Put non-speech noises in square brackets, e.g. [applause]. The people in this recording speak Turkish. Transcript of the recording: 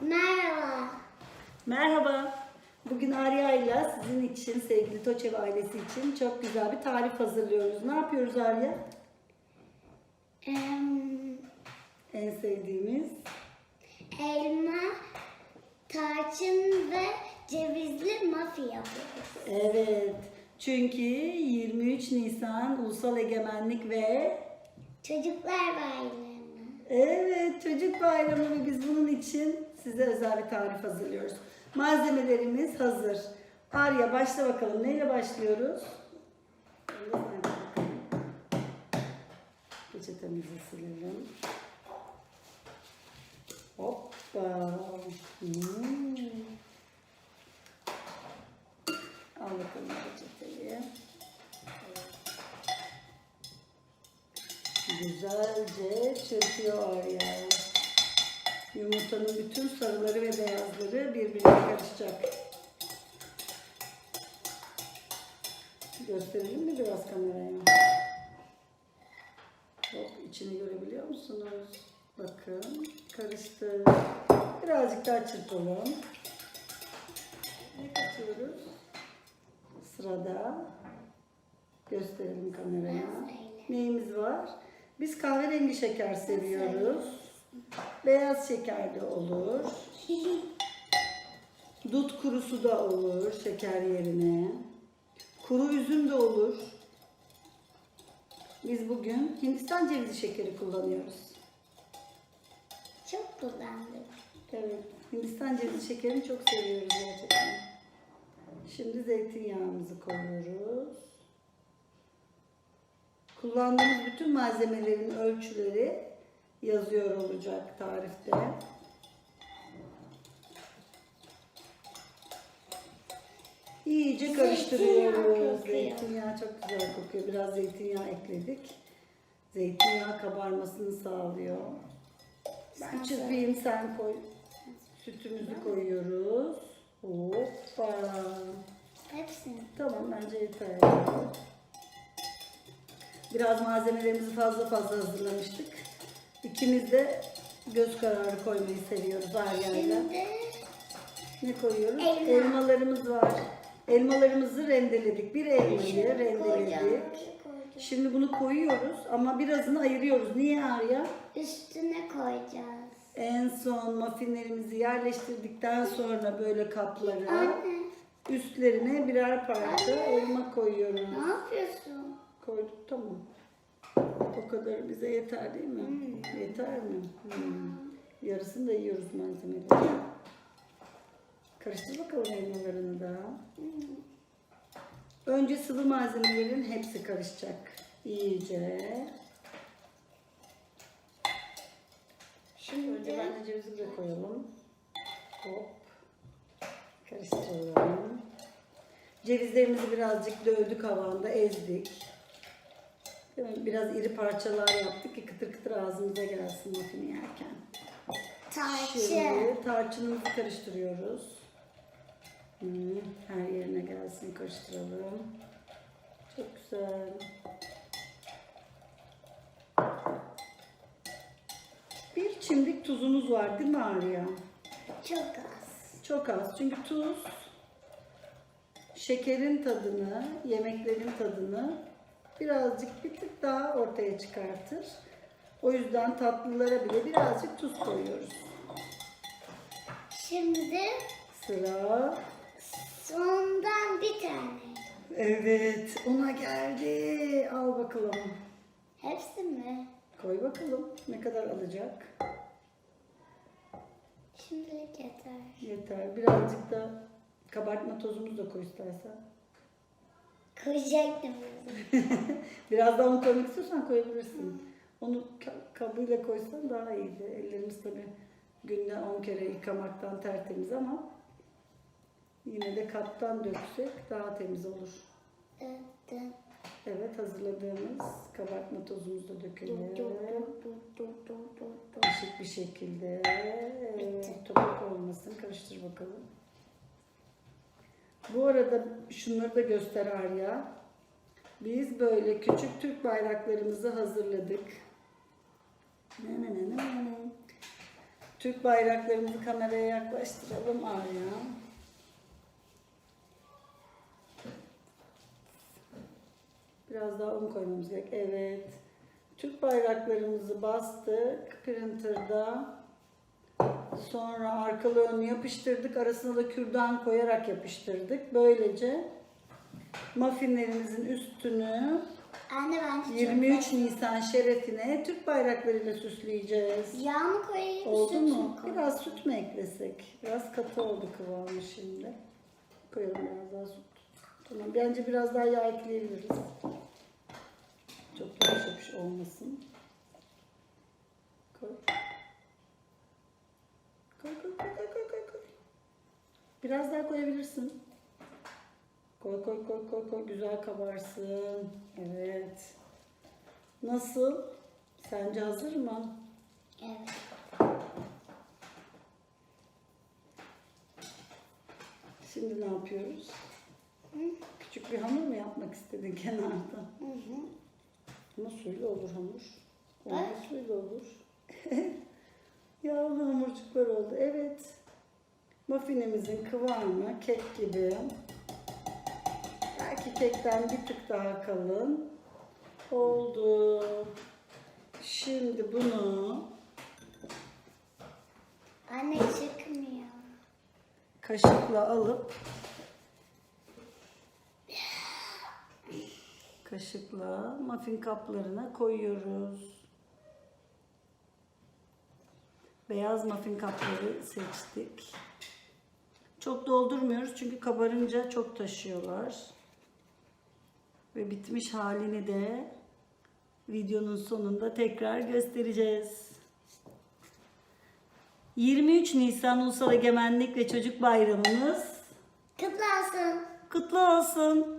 Merhaba. Merhaba. Bugün Arya ile sizin için, sevgili Toçev ailesi için çok güzel bir tarif hazırlıyoruz. Ne yapıyoruz Arya? Em, En sevdiğimiz. elma, tarçın ve cevizli muffin yapıyoruz. Evet. Çünkü 23 Nisan Ulusal Egemenlik ve Çocuklar bayramı. Evet çocuk bayramı ve biz bunun için size özel bir tarif hazırlıyoruz. Malzemelerimiz hazır. Arya başla bakalım. Neyle başlıyoruz? Peçetemizi silelim. Hoppa. Hmm. Al bakalım peçeteyi. Güzelce çırpıyor Arya. Yumurtanın bütün sarıları ve beyazları birbirine karışacak. Gösterelim mi biraz kameraya? Hop içini görebiliyor musunuz? Bakın karıştı. Birazcık daha çırpalım. Ne katıyoruz? Sırada gösterelim kameraya. Neyimiz var? Biz kahverengi şeker seviyoruz. Beyaz şeker de olur. [laughs] Dut kurusu da olur şeker yerine. Kuru üzüm de olur. Biz bugün Hindistan cevizi şekeri kullanıyoruz. Çok kullandık. Evet, Hindistan cevizi şekerini çok seviyoruz gerçekten. Şimdi zeytinyağımızı koyuyoruz. Kullandığımız bütün malzemelerin ölçüleri yazıyor olacak tarifte. İyice karıştırıyoruz. Zeytinyağı çok güzel kokuyor. Biraz zeytinyağı ekledik. Zeytinyağı kabarmasını sağlıyor. Ben çırpayım sen koy. Sütümüzü koyuyoruz. Hoppa. Hepsini. Tamam bence yeter. Biraz malzemelerimizi fazla fazla hazırlamıştık. İkimiz de göz kararı koymayı seviyoruz Arya'yla. Şimdi Ne koyuyoruz? Elma. Elmalarımız var. Elmalarımızı rendeledik. Bir elmayı rendeledik. Şimdi bunu koyuyoruz ama birazını ayırıyoruz. Niye Arya? Üstüne koyacağız. En son muffinlerimizi yerleştirdikten sonra böyle kaplara Anne üstlerine birer parça elma koyuyoruz. ne yapıyorsun? Koyduk tamam. O kadar bize yeter değil mi? Yeter mi? Hmm. Yarısını da yiyoruz malzemeleri. Karıştır bakalım elmalarını da. Önce sıvı malzemelerin hepsi karışacak. İyice. Şimdi Önce ben de cevizi de koyalım. Hop. Karıştıralım. Cevizlerimizi birazcık dövdük havanda, ezdik. Biraz iri parçalar yaptık ki kıtır kıtır ağzımıza gelsin muffini yerken. tarçın. Şimdi tarçınımızı karıştırıyoruz. Hmm, her yerine gelsin karıştıralım. Çok güzel. Bir çimdik tuzumuz var değil mi Arya? Çok az. Çok az. Çünkü tuz şekerin tadını, yemeklerin tadını birazcık bir tık daha ortaya çıkartır. O yüzden tatlılara bile birazcık tuz koyuyoruz. Şimdi Sıra sondan bir tane. Evet, ona geldi. Al bakalım. Hepsi mi? Koy bakalım. Ne kadar alacak? Şimdilik yeter. Yeter. Birazcık da kabartma tozumuzu da koy istersen. Koyacaktım. [laughs] Biraz daha un koymak istiyorsan koyabilirsin. Onu ka- kabıyla koysan daha iyiydi. Ellerimiz tabii günde 10 kere yıkamaktan tertemiz ama yine de kaptan döksek daha temiz olur. Evet. Evet hazırladığımız kabartma tozumuzu da dökelim. Eşit bir şekilde. Evet, toprak olmasın. Karıştır bakalım. Bu arada şunları da göster Arya. Biz böyle küçük Türk bayraklarımızı hazırladık. Ne ne ne ne ne. Türk bayraklarımızı kameraya yaklaştıralım Arya. Biraz daha un koymamız gerek. Evet. Türk bayraklarımızı bastık printer'da. Sonra arkalı önlü yapıştırdık. Arasına da kürdan koyarak yapıştırdık. Böylece muffinlerimizin üstünü Anne bence 23 çok Nisan şerefine Türk bayraklarıyla süsleyeceğiz. Yağ mı koyayım? Oldu süt mu? mü koyayım? Biraz süt mü eklesek? Biraz katı oldu kıvamı şimdi. Koyalım biraz daha süt. Tamam. Bence biraz daha yağ ekleyebiliriz. Çok yapış olmasın. Koy. Koy koy koy koy koy koy. koy. Biraz daha koyabilirsin. Koy koy koy koy koy. Güzel kabarsın. Evet. Nasıl? Sence hazır mı? Evet. Şimdi ne yapıyoruz? Hı? Küçük bir hamur mu yapmak istedin kenarda? Hı hı. Ama suyla olur hamur. Olmaz suyla olur. Oldu. Evet. Muffinimizin kıvamı kek gibi. Belki kekten bir tık daha kalın. Oldu. Şimdi bunu Anne çıkmıyor. kaşıkla alıp kaşıkla muffin kaplarına koyuyoruz. Beyaz muffin kapları seçtik. Çok doldurmuyoruz çünkü kabarınca çok taşıyorlar. Ve bitmiş halini de videonun sonunda tekrar göstereceğiz. 23 Nisan Ulusal Egemenlik ve Çocuk Bayramımız Kutlu olsun. kutlu olsun.